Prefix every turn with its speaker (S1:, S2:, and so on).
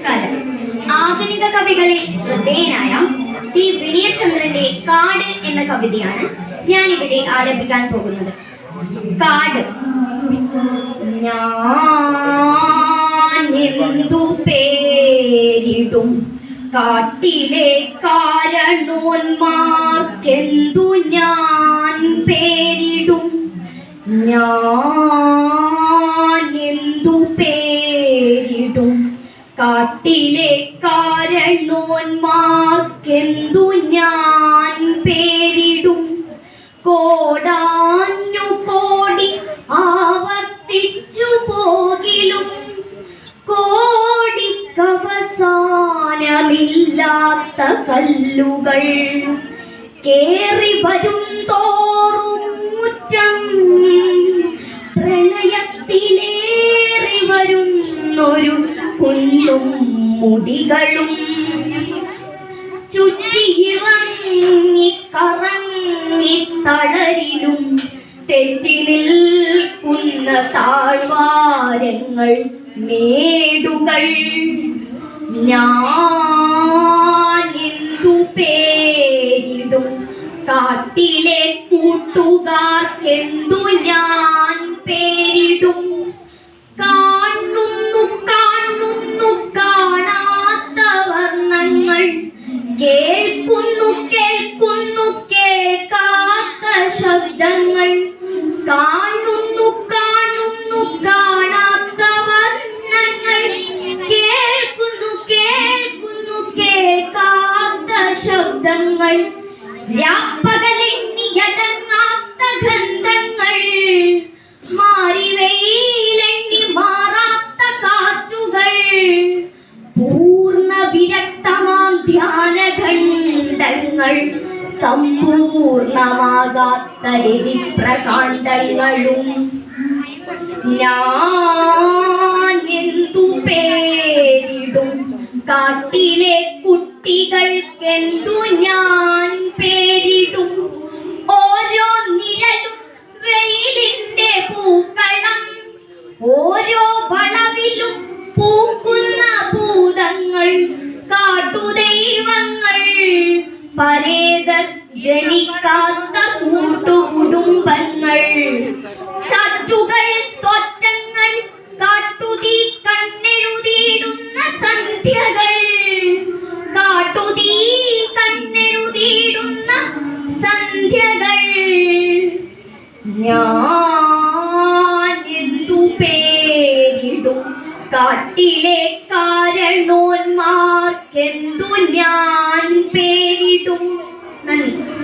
S1: നമസ്കാരം ആധുനിക കവികളിൽ ശ്രദ്ധേയനായ ടി വിനയചന്ദ്രന്റെ കാട് എന്ന കവിതയാണ് ഞാൻ ഇവിടെ ആലപിക്കാൻ പോകുന്നത്. കാട്. ഞാൻ എന്തു പേരിടും? കാട്ടിലെ കാരണോന്മാർക്കെന്തു ഞാൻ പേരിടും? ഞാൻ കാട്ടിലെ കാരണോന്മാർക്കെന്തു ഞാൻ പേരിടും? കോടാനു കോടി ആവർത്തിച്ചു പോകിലും കോടിക്കവസാനമില്ലാത്ത കല്ലുകൾ കേറി വരും തോറും മുറ്റം. പ്രളയത്തിലേറി വരുന്നൊരു കുന്നും മുടികളും. ചുറ്റിയിറങ്ങി കറങ്ങി തളരിലും തെറ്റി നിൽക്കുന്ന താഴ്വാരങ്ങൾ മേടുകൾ. ഞാൻ പേരിടും? കാട്ടിലെ കൂട്ടുകാർക്കെന്തു ഞാൻ പേരിടും? ശബ്ദങ്ങൾ രാപ്പകലെണ്ണിയടങ്ങാത്ത ഗന്ധങ്ങൾ മാറിവെയിലെണ്ണി മാറാത്ത കാറ്റുകൾ പൂർണ വിരക്തമാം ധ്യാനഖണ്ഡങ്ങൾ സമ്പൂർണമാകാത്ത രതിപ്രകാണ്ഡങ്ങളും. ഞാൻ എന്തു പേരിടും? കാട്ടിലെ കുട്ടികൾക്കെന്തു ഞാൻ പേരിടും? ഓരോ നിഴലും വെയിലിന്റെ പൂക്കളം. ഓരോ വളവിലും പൂക്കുന്ന ഭൂതങ്ങൾ കാട്ടുദൈവങ്ങൾ. പരേത ജനിക്കാത്ത കൂട്ടുകുടുംബങ്ങൾ ഞാൻ എന്തു പേരിടും? കാട്ടിലെ കാരണോന്മാർക്കെന്തു ഞാൻ പേരിടും? നന്ദി.